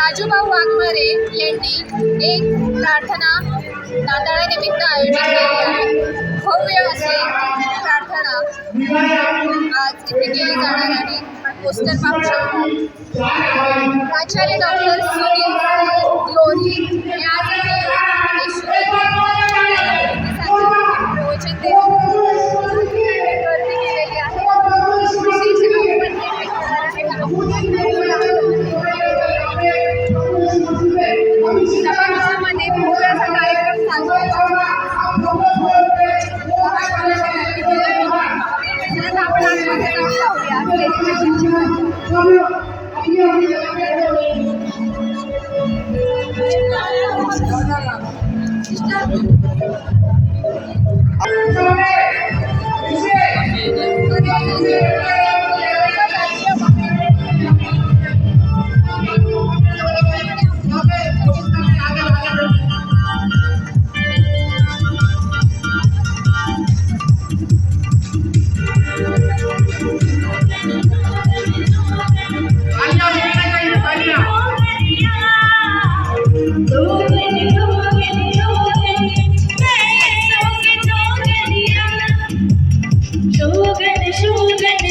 राजूभाऊ वाघमारे यांनी एक प्रार्थना नाताळानिमित्त आयोजित केली आहे. भव्य असे प्रार्थना आज इथे केली जाणार आहे. पोस्टर पाहू शकतो. प्राचार्य doctor Sunil Lodhi Thank you. I'm Shoot, let me